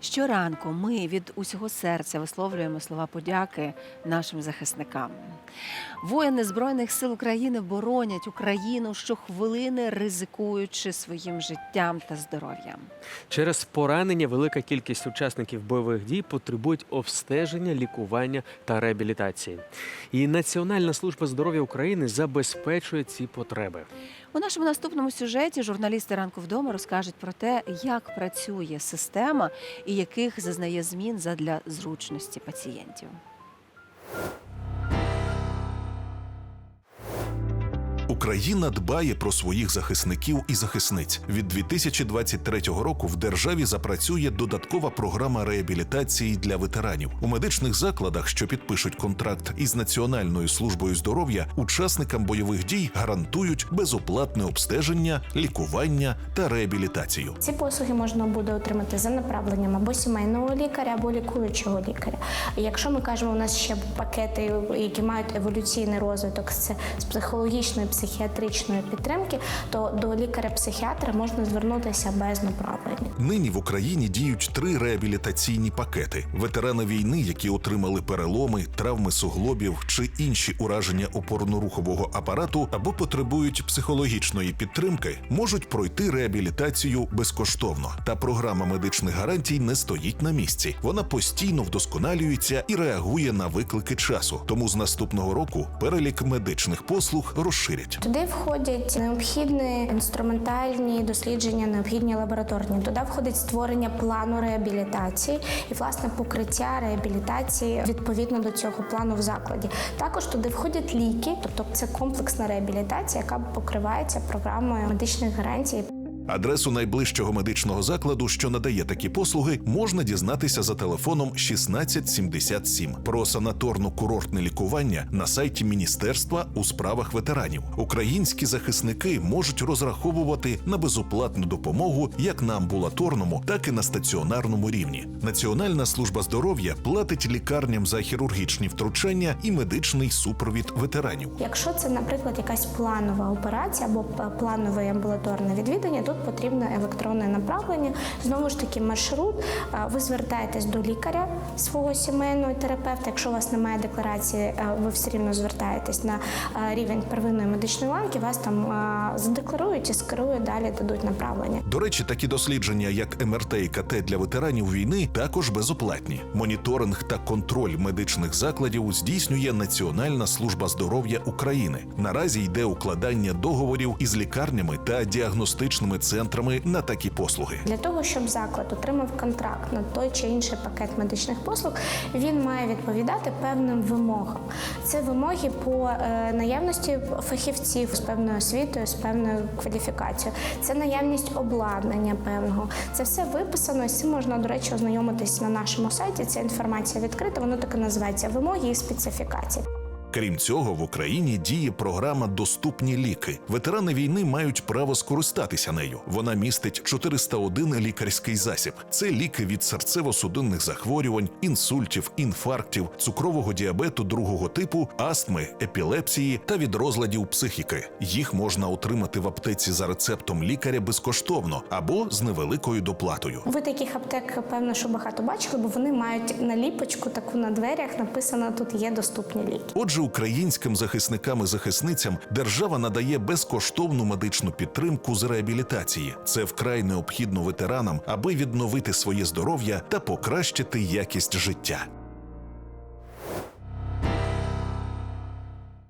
Щоранку ми від усього серця висловлюємо слова подяки нашим захисникам. Воїни Збройних сил України боронять Україну щохвилини, ризикуючи своїм життям та здоров'ям. Через поранення велика кількість учасників бойових дій потребують обстеження, лікування та реабілітації. І Національна служба здоров'я України забезпечує ці потреби. У нашому наступному сюжеті журналісти ранку вдома розкажуть про те, як працює система і яких зазнає змін задля зручності пацієнтів. Україна дбає про своїх захисників і захисниць. Від 2023 року в державі запрацює додаткова програма реабілітації для ветеранів у медичних закладах, що підпишуть контракт із Національною службою здоров'я. Учасникам бойових дій гарантують безоплатне обстеження, лікування та реабілітацію. Ці послуги можна буде отримати за направленням або сімейного лікаря, або лікуючого лікаря. Якщо ми кажемо, у нас ще пакети, які мають еволюційний розвиток, це з психологічної, психіатричної підтримки, то до лікаря-психіатра можна звернутися без направлення. Нині в Україні діють три реабілітаційні пакети. Ветерани війни, які отримали переломи, травми суглобів чи інші ураження опорно-рухового апарату або потребують психологічної підтримки, можуть пройти реабілітацію безкоштовно. Та програма медичних гарантій не стоїть на місці. Вона постійно вдосконалюється і реагує на виклики часу. Тому з наступного року перелік медичних послуг розширять. Туди входять необхідні інструментальні дослідження, необхідні лабораторні. Туди входить створення плану реабілітації і власне покриття реабілітації відповідно до цього плану в закладі. Також туди входять ліки, тобто це комплексна реабілітація, яка покривається програмою медичних гарантій. Адресу найближчого медичного закладу, що надає такі послуги, можна дізнатися за телефоном 1677 про санаторно-курортне лікування на сайті Міністерства у справах ветеранів. Українські захисники можуть розраховувати на безоплатну допомогу як на амбулаторному, так і на стаціонарному рівні. Національна служба здоров'я платить лікарням за хірургічні втручання і медичний супровід ветеранів. Якщо це, наприклад, якась планова операція або планове амбулаторне відвідання, тут потрібне електронне направлення. Знову ж таки, маршрут. Ви звертаєтесь до лікаря свого сімейного терапевта. Якщо у вас немає декларації, ви все рівно звертаєтесь на рівень первинної медичної ланки, вас там задекларують і скерують далі, дадуть направлення. До речі, такі дослідження, як МРТ і КТ для ветеранів війни, також безоплатні. Моніторинг та контроль медичних закладів здійснює Національна служба здоров'я України. Наразі йде укладання договорів із лікарнями та діагностичними центрами на такі послуги. Для того, щоб заклад отримав контракт на той чи інший пакет медичних послуг, він має відповідати певним вимогам. Це вимоги по е, наявності фахівців з певною освітою, з певною кваліфікацією. Це наявність обладнання певного. Це все виписано. і цим можна, до речі, ознайомитись на нашому сайті. Ця інформація відкрита. Воно так і називається вимоги і специфікації. Крім цього, в Україні діє програма Доступні ліки. Ветерани війни мають право скористатися нею. Вона містить 401 лікарський засіб. Це ліки від серцево-судинних захворювань, інсультів, інфарктів, цукрового діабету другого типу, астми, епілепсії та від розладів психіки. Їх можна отримати в аптеці за рецептом лікаря безкоштовно або з невеликою доплатою. Ви таких аптек, певно, що багато бачили, бо вони мають наліпочку таку на дверях. Написано тут є доступні ліки. Отже, українським захисникам і захисницям держава надає безкоштовну медичну підтримку з реабілітації. Це вкрай необхідно ветеранам, аби відновити своє здоров'я та покращити якість життя.